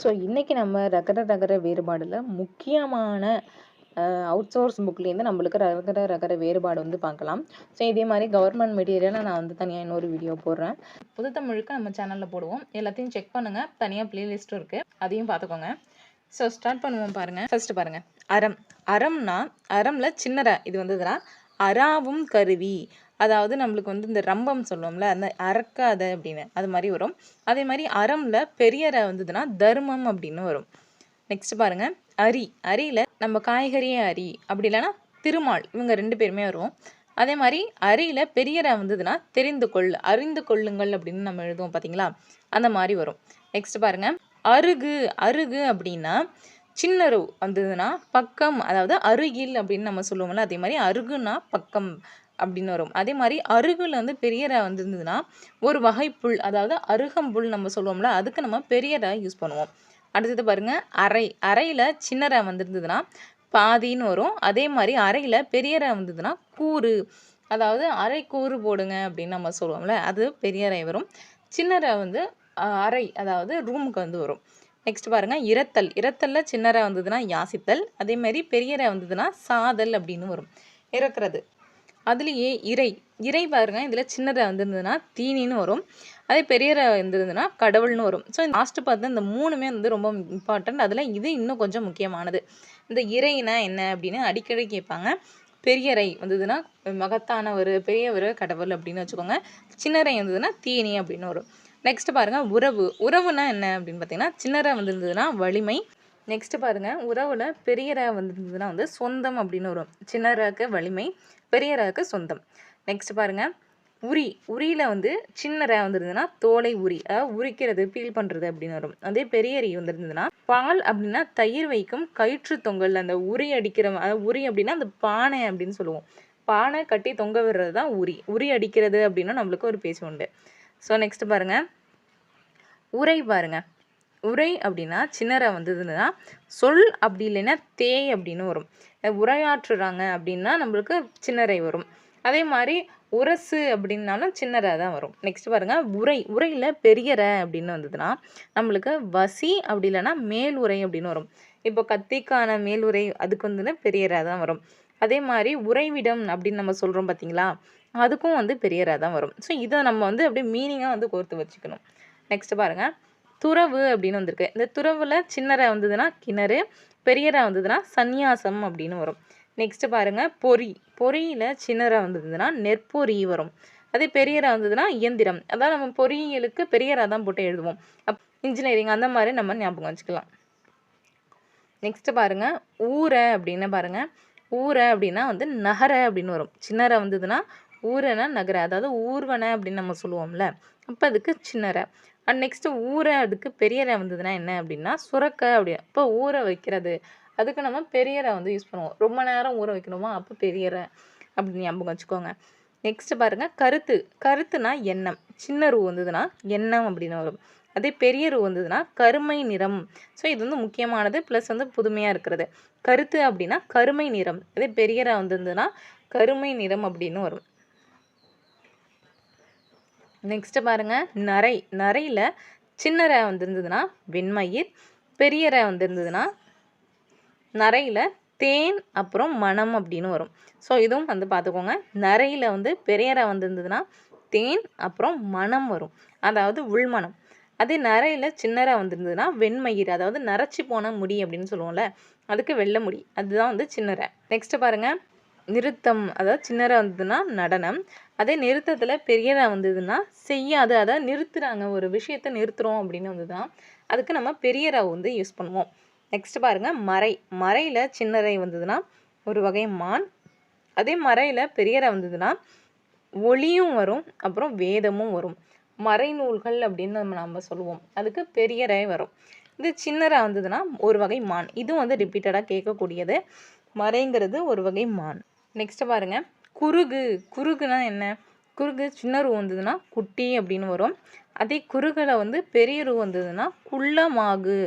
So இன்றைக்கி நம்ம ரகர ரகர வேறுபாடில் முக்கியமான அவுட் சோர்ஸ் புக்லேருந்து நம்மளுக்கு ரகர ரகர வேறுபாடு வந்து பார்க்கலாம். ஸோ இதே மாதிரி கவர்மெண்ட் மெட்டீரியலை நான் வந்து தனியாக இன்னொரு வீடியோ போடுறேன். புது தமிழுக்கு நம்ம சேனலில் போடுவோம். எல்லாத்தையும் செக் பண்ணுங்கள் தனியாக ப்ளேலிஸ்ட்டும் இருக்குது அதையும் பார்த்துக்கோங்க. ஸோ ஸ்டார்ட் பண்ணுவோம் பாருங்கள் ஃபஸ்ட்டு பாருங்கள் அறம். அறம்னா அறம்ல சின்னர இது வந்ததுன்னா அறாவும் கருவி. அதாவது நம்மளுக்கு வந்து இந்த ரம்பம் சொல்லுவோம்ல அந்த அறக்காத அப்படின்னு அது மாதிரி வரும். அதே மாதிரி அறம்ல பெரியரை வந்ததுன்னா தர்மம் அப்படின்னு வரும். நெக்ஸ்ட் பாருங்க. அரி. அரியில நம்ம காய்கறியே அரி அப்படி இல்லைன்னா திருமால் இவங்க ரெண்டு பேருமே வருவோம். அதே மாதிரி அரியில பெரியரை வந்ததுன்னா தெரிந்து கொள் அறிந்து கொள்ளுங்கள் அப்படின்னு நம்ம எழுதுவோம் பார்த்தீங்களா அந்த மாதிரி வரும். நெக்ஸ்ட் பாருங்க. அருகு. அருகு அப்படின்னா சின்னரு வந்ததுன்னா பக்கம் அதாவது அருகில் அப்படின்னு நம்ம சொல்லுவோம்ல அதே மாதிரி அருகுனா பக்கம். அப்படின்னு வரும். அதே மாதிரி அருகில் வந்து பெரிய ர வந்துருந்ததுன்னா ஒரு வகை புல் அதாவது அருகம்புல் நம்ம சொல்லுவோம்ல அதுக்கு நம்ம பெரிய ர யூஸ் பண்ணுவோம். அடுத்தது பாருங்க அரை. அறையில் சின்ன ர வந்திருந்ததுன்னா பாதின்னு வரும். அதே மாதிரி அறையில் பெரிய ர வந்ததுன்னா கூறு. அதாவது அரை கூறு போடுங்க அப்படின்னு நம்ம சொல்லுவோம்ல அது பெரிய அறை வரும். சின்ன ர வந்து அறை அதாவது ரூமுக்கு வந்து வரும். நெக்ஸ்ட் பாருங்க இரத்தல். இரத்தலில் சின்னர வந்ததுன்னா யாசித்தல். அதே மாதிரி பெரியர வந்ததுன்னா சாதல் அப்படின்னு வரும். இறக்குறது. அதுலேயே இறை. இறை பாருங்க இதில் சின்னதாக வந்திருந்ததுன்னா தீனின்னு வரும். அதே பெரியரை இருந்ததுன்னா கடவுள்னு வரும். ஸோ லாஸ்ட்டு பார்த்து இந்த மூணுமே வந்து ரொம்ப இம்பார்ட்டண்ட் அதில் இது இன்னும் கொஞ்சம் முக்கியமானது. இந்த இறைனா என்ன அப்படின்னு அடிக்கடி கேட்பாங்க. பெரியறை வந்ததுன்னா மகத்தானவர் பெரியவர் கடவுள் அப்படின்னு வச்சுக்கோங்க. சின்னறை வந்ததுன்னா தீனி அப்படின்னு வரும். நெக்ஸ்ட் பாருங்க உறவு. உறவுனா என்ன அப்படின்னு பார்த்தீங்கன்னா சின்னரை வந்திருந்ததுன்னா வலிமை நெக்ஸ்ட் பாருங்க. உறவுல பெரியரா வந்திருந்ததுன்னா வந்து சொந்தம் அப்படின்னு வரும். சின்ன ராக்கு வலிமை பெரிய ராக்கு சொந்தம். நெக்ஸ்ட் பாருங்க. உரி. உரியில் வந்து சின்ன ரே வந்துருந்ததுன்னா தோலை உரி. அதாவது உரிக்கிறது பீல் பண்ணுறது அப்படின்னு வரும். அதே பெரிய அரி வந்துருந்ததுன்னா பால் அப்படின்னா தயிர் வைக்கும் கயிற்று தொங்கல் அந்த உரி அடிக்கிற அதாவது உரி அப்படின்னா அந்த பானை அப்படின்னு சொல்லுவோம். பானை கட்டி தொங்க விடுறது தான் உரி. உரி அடிக்கிறது அப்படின்னா நம்மளுக்கு ஒரு பேச்சு உண்டு. ஸோ நெக்ஸ்ட் பாருங்க. உரை பாருங்க. உரை அப்படின்னா சின்னரை வந்ததுன்னா சொல் அப்படி இல்லைன்னா தேய் அப்படின்னு வரும். உரையாற்றுறாங்க அப்படின்னா நம்மளுக்கு சின்னரை வரும். அதே மாதிரி உரசு அப்படின்னாலும் சின்னராக தான் வரும். நெக்ஸ்ட் பாருங்கள் உரை. உரையில் பெரியர அப்படின்னு வந்ததுன்னா நம்மளுக்கு வசி அப்படி இல்லைன்னா மேல் உரை அப்படின்னு வரும். இப்போ கத்திக்கான மேல் உரை அதுக்கு வந்து பெரியராக தான் வரும். அதே மாதிரி உறைவிடம் அப்படின்னு நம்ம சொல்கிறோம் பார்த்தீங்களா அதுக்கும் வந்து பெரியராக தான் வரும். ஸோ இதை நம்ம வந்து அப்படியே மீனிங்காக வந்து கோர்த்து வச்சுக்கணும். நெக்ஸ்ட் பாருங்கள் துறவு அப்படின்னு வந்திருக்கு. இந்த துறவில் சின்னரை வந்ததுன்னா கிணறு பெரியரை வந்ததுன்னா சந்நியாசம் அப்படின்னு வரும். நெக்ஸ்ட்டு பாருங்கள் பொறி. பொறியில் சின்னரை வந்ததுன்னா நெற்பொறி வரும். அதே பெரியரை வந்ததுன்னா இயந்திரம். அதான் நம்ம பொறியியலுக்கு பெரியரா தான் போட்டு எழுதுவோம். அப் இன்ஜினியரிங் அந்த மாதிரி நம்ம ஞாபகம் வச்சுக்கலாம். நெக்ஸ்ட் பாருங்கள் ஊரை அப்படின்னு பாருங்கள் ஊரை அப்படின்னா வந்து நகர அப்படின்னு வரும். சின்னரை வந்ததுன்னா ஊரன நகர அதாவது ஊர்வன அப்படின்னு நம்ம சொல்லுவோம்ல. அப்போ அதுக்கு சின்னரை. அண்ட் நெக்ஸ்ட்டு ஊற அதுக்கு பெரியரை வந்ததுன்னா என்ன அப்படின்னா சுரக்க அப்படி இப்போ ஊற வைக்கிறது. அதுக்கு நம்ம பெரியரை வந்து யூஸ் பண்ணுவோம். ரொம்ப நேரம் ஊற வைக்கணுமா? அப்போ பெரியரை அப்படின்னு ஞாபகம் வச்சுக்கோங்க. நெக்ஸ்ட்டு பாருங்கள் கருத்து. கருத்துனா எண்ணம். சின்ன ரூ வந்ததுன்னா எண்ணம் அப்படின்னு வரும். அதே பெரிய ரூ வந்ததுன்னா கருமை நிறம். ஸோ இது வந்து முக்கியமானது ப்ளஸ் வந்து புதுமையாக இருக்கிறது. கருத்து அப்படின்னா கருமை நிறம். அதே பெரியரா வந்திருந்ததுன்னா கருமை நிறம் அப்படின்னு வரும். நெக்ஸ்ட்டு பாருங்கள் நரை. நரையில் சின்ன ரே வந்திருந்ததுன்னா வெண்மயிர் பெரிய ரே வந்திருந்ததுன்னா நரையில் தேன் அப்புறம் மணம் அப்படின்னு வரும். ஸோ இதுவும் வந்து பார்த்துக்கோங்க. நரையில் வந்து பெரிய ரே வந்திருந்ததுன்னா தேன் அப்புறம் மணம் வரும். அதாவது உள்மணம். அதே நரையில் சின்னரா வந்திருந்ததுன்னா வெண்மயிர் அதாவது நரைச்சி போன முடி அப்படின்னு சொல்லுவோம்ல அதுக்கு வெள்ளை முடி. அதுதான் வந்து சின்னரை. நெக்ஸ்ட்டு பாருங்கள் நிறுத்தம் அதாவது சின்னராக வந்ததுன்னா நடனம். அதே நிறுத்தத்தில் பெரியதாக வந்ததுன்னா செய்யாது. அதாவது நிறுத்துகிறாங்க ஒரு விஷயத்தை நிறுத்துகிறோம் அப்படின்னு வந்ததுன்னா அதுக்கு நம்ம பெரியரா வந்து யூஸ் பண்ணுவோம். நெக்ஸ்ட் பாருங்கள் மறை. மறையில் சின்னரை வந்ததுன்னா ஒரு வகை மான். அதே மறையில் பெரியரை வந்ததுன்னா ஒளியும் வரும் அப்புறம் வேதமும் வரும். மறைநூல்கள் அப்படின்னு நம்ம நம்ம சொல்லுவோம். அதுக்கு பெரியரை வரும். இது சின்னராக வந்ததுன்னா ஒரு வகை மான். இதுவும் வந்து ரிப்பீட்டடாக கேட்கக்கூடியது. மறைங்கிறது ஒரு வகை மான். நெக்ஸ்ட்டு பாருங்கள் குறுகு. குறுகுனா என்ன? குறுகு சின்ன ரூ வந்ததுன்னா குட்டி அப்படின்னு வரும். அதே குறுகலை வந்து பெரிய ரூ வந்ததுன்னா குள்ளமாகு.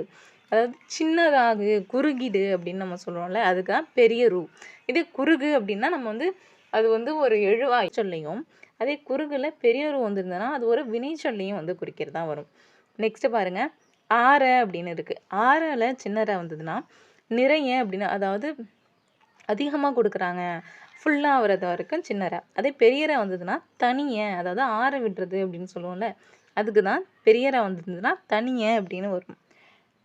அதாவது சின்னதாகு குறுகிடு அப்படின்னு நம்ம சொல்கிறோம்ல அதுக்கு பெரிய ரூ. இதே குறுகு அப்படின்னா நம்ம வந்து அது வந்து ஒரு எழுவாய் சொல்லையும். அதே குறுகில் பெரிய ரூ வந்திருந்ததுன்னா அது ஒரு வினை சொல்லையும் வந்து குறிக்கிறதா வரும். நெக்ஸ்ட்டு பாருங்கள் ஆற அப்படின்னு இருக்குது ஆறில் சின்னரை வந்ததுன்னா நிறைய அப்படின்னு அதாவது அதிகமாக கொடுக்குறாங்க. ஃபுல்லாக ஆகிறது வரைக்கும் சின்னரை அதே பெரியரை வந்ததுன்னா தனிய அதாவது ஆற விடுறது அப்படின்னு சொல்லுவோம்ல அதுக்கு தான் பெரியரை வந்ததுன்னா தனிய அப்படின்னு வரும்.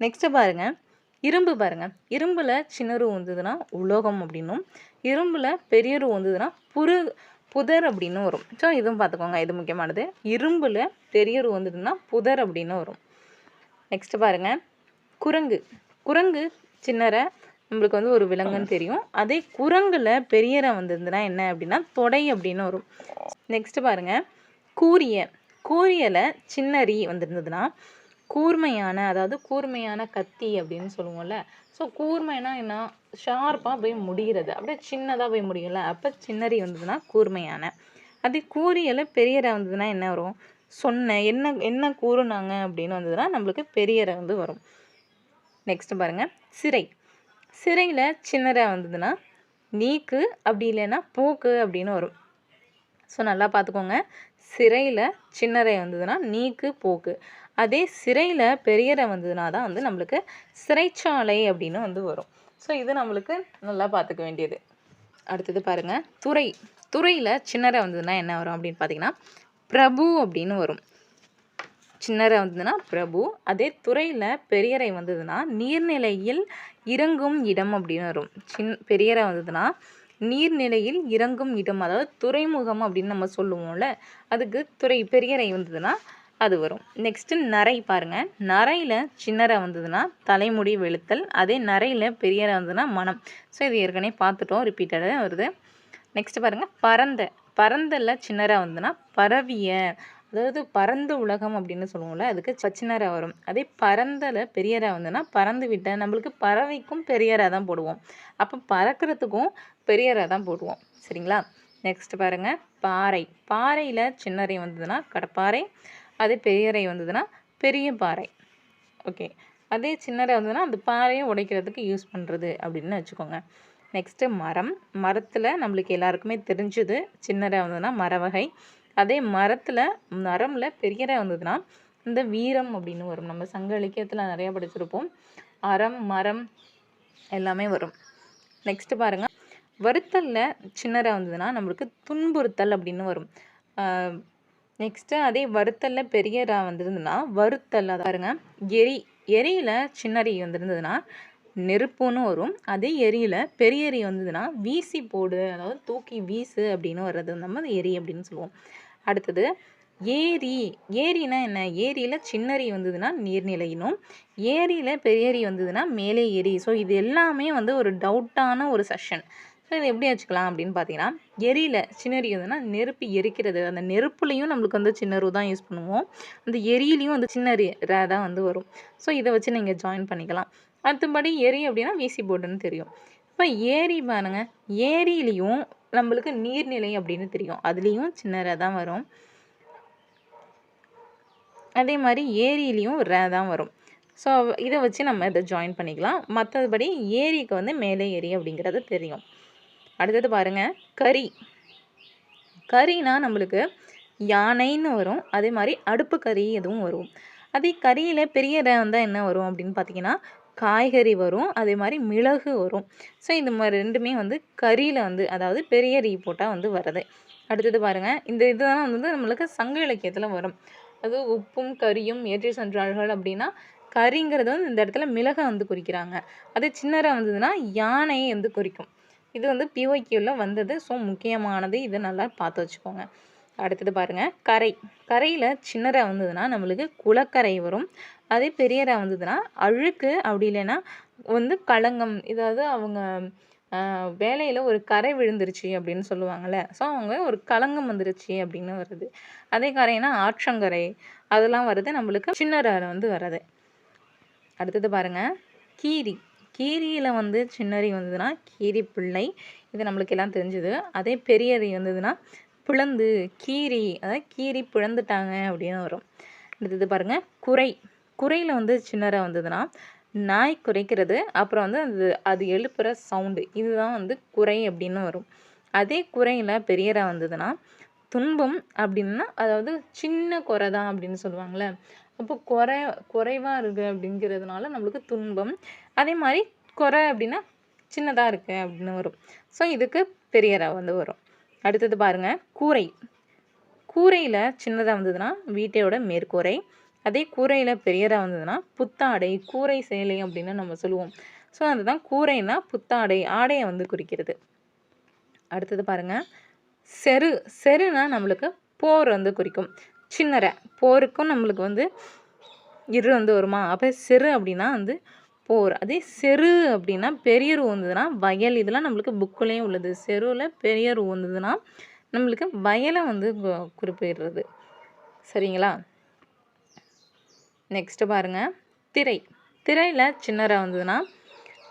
நெக்ஸ்ட்டு பாருங்கள் இரும்பு பாருங்கள் இரும்பில் சின்னரு வந்ததுன்னா உலோகம் அப்படின்னும். இரும்பில் பெரியரு வந்ததுன்னா புரு புதர் அப்படின்னு வரும். ஸோ இதுவும் பார்த்துக்கோங்க. இது முக்கியமானது. இரும்பில் பெரியரு வந்ததுன்னா புதர் அப்படின்னு வரும். நெக்ஸ்ட்டு பாருங்கள் குரங்கு. குரங்கு சின்னரை நம்மளுக்கு வந்து ஒரு விலங்குன்னு தெரியும். அதே குரங்கில் பெரியரை வந்திருந்துன்னா என்ன அப்படின்னா தொடை அப்படின்னு வரும். நெக்ஸ்ட்டு பாருங்கள் கூரிய. கூரியலை சின்னரி வந்திருந்ததுன்னா கூர்மையான அதாவது கூர்மையான கத்தி அப்படின்னு சொல்லுவோம்ல. ஸோ கூர்மைனா என்ன? ஷார்ப்பாக போய் முடிகிறது. அப்படியே சின்னதாக போய் முடியும்ல. அப்போ சின்னரி வந்ததுன்னா கூர்மையான. அதே கூரியல பெரியரை வந்ததுன்னா என்ன வரும்? சொன்ன என்ன என்ன கூறுனாங்க அப்படின்னு வந்ததுன்னா நம்மளுக்கு பெரியரை வந்து வரும். நெக்ஸ்ட் பாருங்கள் சிறை. சிறையில் சின்னராக வந்ததுன்னா நீக்கு அப்படி இல்லைன்னா பூக்கு அப்படின்னு வரும். ஸோ நல்லா பார்த்துக்கோங்க. சிறையில் சின்னரை வந்ததுன்னா நீக்கு போக்கு அதே சிறையில் பெரியரை வந்ததுனா தான் வந்து நம்மளுக்கு சிறைச்சாலை அப்படின்னு வந்து வரும். ஸோ இது நம்மளுக்கு நல்லா பார்த்துக்க வேண்டியது. அடுத்தது பாருங்கள் துறை. துறையில் சின்னரை வந்ததுன்னா என்ன வரும் அப்படின்னு பார்த்தீங்கன்னா பிரபு அப்படின்னு வரும். சின்னரை வந்ததுன்னா பிரபு அதே துறையில் பெரியரை வந்ததுன்னா நீர்நிலையில் இறங்கும் இடம் அப்படின்னு வரும். சின் பெரியரை வந்ததுன்னா நீர்நிலையில் இறங்கும் இடம் அதாவது துறைமுகம் அப்படின்னு நம்ம சொல்லுவோம்ல அதுக்கு துறை பெரியரை வந்ததுன்னா அது வரும். நெக்ஸ்ட்டு நரை பாருங்கள் நரையில் சின்னரை வந்ததுன்னா தலைமுடி வெளுத்தல் அதே நரையில் பெரியரை வந்ததுன்னா மனம். ஸோ இது ஏற்கனவே பார்த்துட்டோம் ரிப்பீட்டடாக வருது. நெக்ஸ்ட் பாருங்கள் பரந்த. பறந்தல சின்னரை வந்ததுன்னா பரவிய அதாவது பரந்த உலகம் அப்படின்னு சொல்லுவோம்ல அதுக்கு சச்சினரா வரும். அதே பரந்தல பெரியரா வந்ததுன்னா பறந்து விட்ட நம்மளுக்கு பறவைக்கும் பெரியரா தான் போடுவோம். அப்போ பறக்கிறதுக்கும் பெரியரா தான் போடுவோம். சரிங்களா? நெக்ஸ்ட் பாருங்கள் பாறை. பாறையில் சின்னறை வந்ததுன்னா கடப்பாறை அதே பெரியறை வந்ததுன்னா பெரிய பாறை. ஓகே அதே சின்னறை வந்ததுன்னா அந்த பாறையை உடைக்கிறதுக்கு யூஸ் பண்ணுறது அப்படின்னு வச்சுக்கோங்க. நெக்ஸ்ட்டு மரம். மரத்தில் நம்மளுக்கு எல்லாருக்குமே தெரிஞ்சது சின்னரை வந்ததுன்னா மர வகை அதே மரத்தில் மரமில் பெரியரை வந்ததுன்னா இந்த வீரம் அப்படின்னு வரும். நம்ம சங்க இலக்கியத்தில் நிறையா படிச்சிருப்போம். அறம் மரம் எல்லாமே வரும். நெக்ஸ்ட்டு பாருங்கள் வருத்தலில் சின்னராக வந்ததுன்னா நம்மளுக்கு துன்புறுத்தல் அப்படின்னு வரும். நெக்ஸ்ட்டு அதே வருத்தலில் பெரியரா வந்திருந்ததுன்னா வறுத்தல் அதை பாருங்க. எரி எரியில் சின்னரி வந்திருந்ததுன்னா நெருப்புன்னு வரும். அதே எரியில் பெரிய எரி வந்ததுன்னா வீசி போடு. அதாவது தூக்கி வீசு அப்படின்னு வர்றது. நம்ம எரி அப்படின்னு சொல்லுவோம். அடுத்தது ஏரி. ஏரினா என்ன? ஏரியில் சின்னரி வந்ததுன்னா நீர்நிலையினும் ஏரியில் பெரியரி வந்ததுன்னா மேலே ஏரி. ஸோ இது எல்லாமே வந்து ஒரு டவுட்டான ஒரு செஷன் ஸோ இதை எப்படி வச்சுக்கலாம் அப்படின்னு பார்த்தீங்கன்னா எரியில் சின்னரி வந்துன்னா நெருப்பு எரிக்கிறது. அந்த நெருப்புலையும் நம்மளுக்கு வந்து சின்னரு தான் யூஸ் பண்ணுவோம். அந்த எரியிலையும் வந்து சின்னரி ரே தான் வந்து வரும். ஸோ இதை வச்சு நீங்கள் ஜாயின் பண்ணிக்கலாம். அடுத்தபடி எரி அப்படின்னா வீசி போர்டுன்னு தெரியும். இப்போ ஏரி பாருங்கள் ஏரியிலையும் நம்மளுக்கு நீர்நிலை அப்படின்னு தெரியும். அதுலேயும் சின்ன தான் வரும். அதே மாதிரி ஏரியிலையும் ரே தான் வரும். ஸோ இதை வச்சு நம்ம இதை ஜாயின் பண்ணிக்கலாம். மற்றபடி ஏரிக்கு வந்து மேலே ஏரி அப்படிங்கிறது தெரியும். அடுத்தது பாருங்கள் கறி கறினா நம்மளுக்கு யானைன்னு வரும். அதே மாதிரி அடுப்பு கறி எதுவும் வரும். அதே கறியில் பெரிய ரே வந்தால் என்ன வரும் அப்படின்னு பார்த்தீங்கன்னா காய்கறி வரும் அதே மாதிரி மிளகு வரும். ஸோ இந்த மாதிரி ரெண்டுமே வந்து கறியில் வந்து அதாவது பெரிய ரீ போட்டால் வந்து வருது அடுத்தது பாருங்கள் இந்த இதுதான் வந்து நம்மளுக்கு சங்க இலக்கியத்தில் வரும். அது உப்பும் கறியும் ஏற்றி சென்றார்கள் அப்படின்னா கறிங்கிறது வந்து இந்த இடத்துல மிளகை வந்து குறிக்கிறாங்க. அதே சின்னரை வந்ததுன்னா யானையை வந்து குறிக்கும். இது வந்து பிஓக்கியூவில் வந்தது. ஸோ முக்கியமானது இதை நல்லா பார்த்து வச்சுக்கோங்க. அடுத்தது பாருங்கள் கரை. கரையில் சின்னரை வந்ததுன்னா நம்மளுக்கு குளக்கரை வரும். அதே பெரியராக வந்ததுன்னா அழுக்கு அப்படி இல்லைன்னா வந்து களங்கம் இதாவது அவங்க வேலையில் ஒரு கரை விழுந்துருச்சு அப்படின்னு சொல்லுவாங்கள்ல ஸோ அவங்க ஒரு களங்கம் வந்துருச்சு அப்படின்னு வருது. அதே கரைனா ஆற்றங்கரை. அதெல்லாம் வருது நம்மளுக்கு சின்னரை வந்து வர்றது. அடுத்தது பாருங்கள் கீரி. கீரியில் வந்து சின்னரி வந்ததுன்னா கீரி பிள்ளை. இது நம்மளுக்கு எல்லாம் தெரிஞ்சுது. அதே பெரியரி வந்ததுன்னா பிளந்து கீரி. அதாவது கீரி பிளந்துட்டாங்க அப்படின்னு வரும். அடுத்தது பாருங்கள் குறை. குறையில் வந்து சின்னராக வந்ததுன்னா நாய் குறைக்கிறது அப்புறம் வந்து அது அது எழுப்புகிற சவுண்டு இதுதான் வந்து குறை அப்படின்னு வரும். அதே குறையில் பெரியராக வந்ததுன்னா துன்பம் அப்படின்னா அதாவது சின்ன குறை தான் அப்படின்னு சொல்லுவாங்கள்ல அப்போ குறை குறைவாக இருக்குது அப்படிங்கிறதுனால நம்மளுக்கு துன்பம். அதே மாதிரி குறை அப்படின்னா சின்னதாக இருக்குது அப்படின்னு வரும். ஸோ இதுக்கு பெரியராக வந்து வரும். அடுத்தது பாருங்கள் கூரை. கூரையில் சின்னதாக வந்ததுன்னா வீட்டையோட மேற்கூரை. அதே கூரையில் பெரியதாக வந்ததுன்னா புத்தாடை கூரை சேலை அப்படின்னு நம்ம சொல்லுவோம். ஸோ அதுதான் கூரைனா புத்தாடை ஆடையை வந்து குறிக்கிறது. அடுத்தது பாருங்கள் செரு செருனா நம்மளுக்கு போர் வந்து குறிக்கும். சின்னரை போருக்கும் நம்மளுக்கு வந்து இரு வந்து வருமா? அப்போ செரு அப்படின்னா வந்து போர். அதே செரு அப்படின்னா பெரியரு வந்ததுன்னா வயல். இதெல்லாம் நம்மளுக்கு புக்குலேயும் உள்ளது. செருவில் பெரியரு வந்ததுன்னா நம்மளுக்கு வயலை வந்து குறிப்பிடுறது. சரிங்களா? நெக்ஸ்ட்டு பாருங்கள் திரை. திரையில் சின்னரை வந்ததுன்னா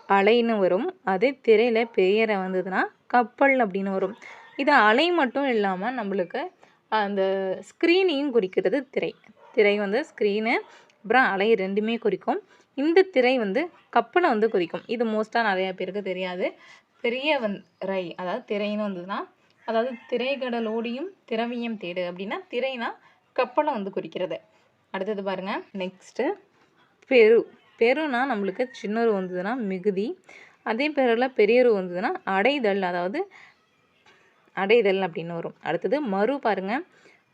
அலைன்னு வரும். அதே திரையில் பெரியரை வந்ததுன்னா கப்பல் அப்படின்னு வரும். இது அலை மட்டும் இல்லாமல் நம்மளுக்கு அந்த ஸ்க்ரீனையும் குறிக்கிறது திரை. திரை வந்து ஸ்க்ரீனு அப்புறம் அலை ரெண்டுமே குறிக்கும். இந்த திரை வந்து கப்பலை வந்து குறிக்கும். இது மோஸ்ட்டாக நிறையா பேருக்கு தெரியாது. பெரிய வந் ரை அதாவது திரைன்னு வந்ததுன்னா அதாவது திரைக்கடலோடியும் திரவியம் தேடு அப்படின்னா திரைனா கப்பலை வந்து குறிக்கிறது. அடுத்தது பாருங்கள் நெக்ஸ்ட்டு பெரு பெருனா நம்மளுக்கு சின்னரு வந்ததுன்னா மிகுதி. அதே பேரில் பெரியரு வந்ததுன்னா அடைதல் அதாவது அடைதல் அப்படின்னு வரும். அடுத்தது மறு பாருங்கள்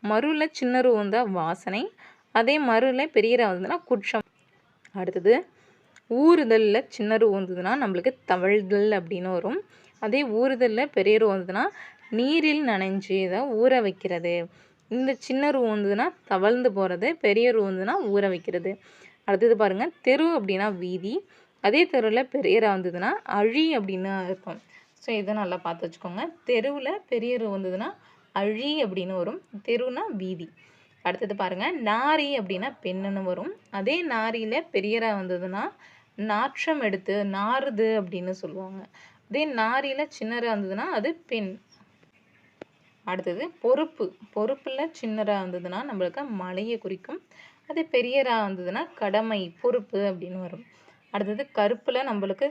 மறுவில் சின்னரு வந்தால் வாசனை அதே மறுவில் பெரியரா வந்ததுன்னா குற்றம். அடுத்தது ஊறுதலில் சின்னரு வந்ததுன்னா நம்மளுக்கு தவழ்தல் அப்படின்னு வரும். அதே ஊறுதலில் பெரியரு வந்ததுன்னா நீரில் நனைஞ்சு இதை ஊற வைக்கிறது. இந்த சின்ன ரூ வந்ததுன்னா தவழ்ந்து போகிறது பெரிய ரூ வந்ததுன்னா ஊற வைக்கிறது. அடுத்தது பாருங்கள் தெரு அப்படின்னா வீதி அதே தெருவில் பெரியரா வந்ததுன்னா அழி அப்படின்னு இருக்கும். ஸோ இதை நல்லா பார்த்து வச்சுக்கோங்க. தெருவில் பெரிய ரூ வந்ததுன்னா அழி அப்படின்னு வரும். தெருனா வீதி. அடுத்தது பாருங்கள் நாரி அப்படின்னா பெண்ணுன்னு வரும். அதே நாரியில் பெரியரா வந்ததுன்னா நாற்றம் எடுத்து நாறுது அப்படின்னு சொல்லுவாங்க. அதே நாரியில் சின்னராக வந்ததுன்னா அது பெண். அடுத்தது பொறுப்பு. பொறுப்பில் சின்னராக இருந்ததுன்னா நம்மளுக்கு மலையை குறிக்கும். அதே பெரியராக இருந்ததுன்னா கடமை பொறுப்பு அப்படின்னு வரும். அடுத்தது கருப்பில் நம்மளுக்கு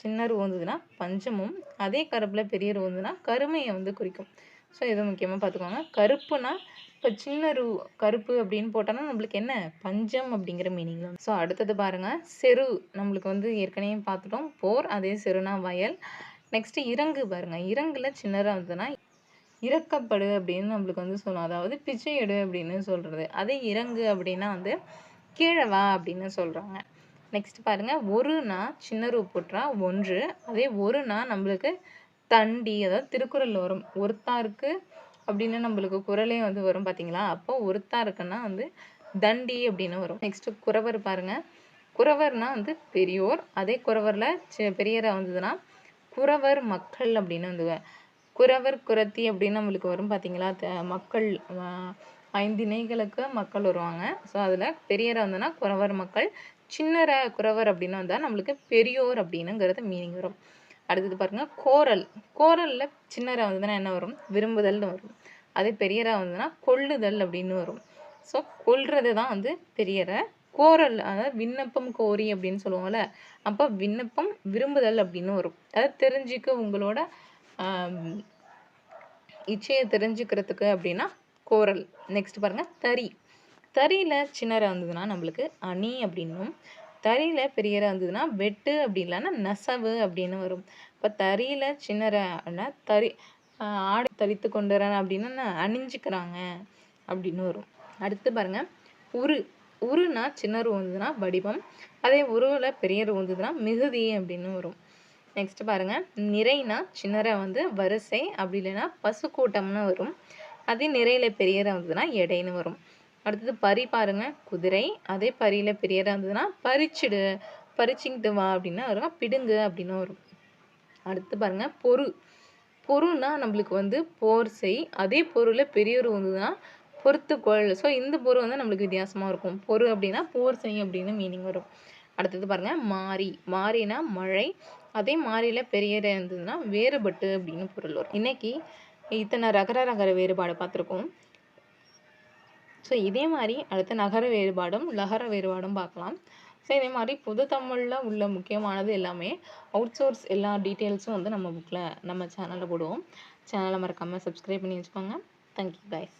சின்னர் ஊந்ததுன்னா பஞ்சமும் அதே கருப்பில் பெரியர் ஊந்ததுன்னா கருமையை வந்து குறிக்கும். ஸோ இது முக்கியமாக பார்த்துக்கோங்க. கருப்புனா இப்போ சின்ன ரூ கருப்பு அப்படின்னு போட்டோன்னா நம்மளுக்கு என்ன? பஞ்சம் அப்படிங்கிற மீனிங் ஸோ அடுத்தது பாருங்கள் செரு நம்மளுக்கு வந்து ஏற்கனவே பார்த்துட்டோம். போர் அதே செருனா வயல். நெக்ஸ்ட்டு இறங்கு பாருங்கள் இறங்குல சின்னராக இருந்ததுன்னா இறக்கப்படு அப்படின்னு நம்மளுக்கு வந்து சொல்லும் அதாவது பிச்சை எடு அப்படின்னு சொல்கிறது அதே இறங்கு அப்படின்னா வந்து கீழே வா அப்படின்னு சொல்கிறாங்க நெக்ஸ்ட் பாருங்கள் ஒரு நா சின்ன ரூ போட்டுறா ஒன்று. அதே ஒரு நா நம்மளுக்கு தண்டி அதாவது திருக்குறள் வரும். ஒருத்தாருக்கு அப்படின்னு நம்மளுக்கு குரலே வந்து வரும் பார்த்தீங்களா அப்போ ஒருத்தா இருக்குன்னா வந்து தண்டி அப்படின்னு வரும். நெக்ஸ்ட்டு குறவர் பாருங்கள் குறவர்னா வந்து பெரியோர். அதே குறவரில் பெரியராக வந்ததுன்னா குறவர் மக்கள் அப்படின்னு வந்து குறவர் குறத்தி அப்படின்னு நம்மளுக்கு வரும் பார்த்தீங்களா மக்கள் ஐந்திணைகளுக்கு மக்கள் வருவாங்க. ஸோ அதில் பெரியரை வந்தோன்னா குறவர் மக்கள் சின்னர குறவர் அப்படின்னு வந்தால் நம்மளுக்கு பெரியோர் அப்படின்னுங்கிறது மீனிங் வரும். அடுத்தது பாருங்கள் கோரல். கோரலில் சின்னரை வந்ததுன்னா என்ன வரும்? விரும்புதல்னு வரும். அதே பெரியரை வந்ததுன்னா கொள்ளுதல் அப்படின்னு வரும். ஸோ கொள்றது தான் வந்து பெரியரை. கோரல் அதாவது விண்ணப்பம் கோரி அப்படின்னு சொல்லுவோம்ல அப்போ விண்ணப்பம் விரும்புதல் அப்படின்னு வரும். அதாவது தெரிஞ்சுக்க உங்களோட இச்சையை தெரிஞ்சுக்கிறதுக்கு அப்படின்னா கோரல். நெக்ஸ்ட் பாருங்கள் தறி. தறியில் சின்னரை வந்ததுன்னா நம்மளுக்கு அணி அப்படின்னும். தறியில் பெரியராக வந்ததுன்னா வெட்டு அப்படி இல்லைன்னா நெசவு அப்படின்னு வரும். இப்போ தறியில் சின்னரானா தறி ஆடை தரித்து கொண்டுறேன் அப்படின்னா அணிஞ்சுக்கிறாங்க அப்படின்னு வரும். அடுத்து பாருங்கள் உரு. உருனா சின்னரு வந்ததுன்னா வடிவம். அதே உருவில் பெரியரு வந்ததுன்னா மிகுதி அப்படின்னு வரும். நெக்ஸ்ட் பாருங்கள் நிறைனா சின்னரை வந்து வரிசை அப்படி இல்லைன்னா பசு கூட்டம்னு வரும். அதே நிறையில் பெரியராக வந்ததுன்னா எடைன்னு வரும். அடுத்தது பரி பாருங்க. குதிரை அதே பரியில் பெரியராக இருந்ததுன்னா பறிச்சிடு பறிச்சிங்கிட்டு வா அப்படின்னா வரும். பிடுங்கு அப்படின்னு வரும். அடுத்து பாருங்க. பொரு பொருள்னா நம்மளுக்கு வந்து போர் செய். அதே பொருளில் பெரியவர் வந்ததுன்னா பொறுத்துக்கொள். ஸோ இந்த பொருள் வந்து நம்மளுக்கு வித்தியாசமாக இருக்கும். பொரு அப்படின்னா போர் செய் அப்படின்னு மீனிங் வரும். அடுத்தது பாருங்கள் மாறி மாறினா மழை. அதே மாறியில் பெரியர் இருந்ததுன்னா வேறுபட்டு அப்படின்னு பொருள் வரும். இன்னைக்கு இத்தனை ரகர ரகர வேறுபாடு பார்த்துருக்கோம். ஸோ இதே மாதிரி அடுத்த நகர வேறுபாடும் லகர வேறுபாடும் பார்க்கலாம். ஸோ இதே மாதிரி புது தமிழில் உள்ள முக்கியமானது எல்லாமே அவுட் சோர்ஸ் எல்லா டீட்டெயில்ஸும் வந்து நம்ம புக்கில் நம்ம சேனலில் போடுவோம். சேனலை மறக்காமல் சப்ஸ்கிரைப் பண்ணி வச்சுக்கோங்க. Thank you guys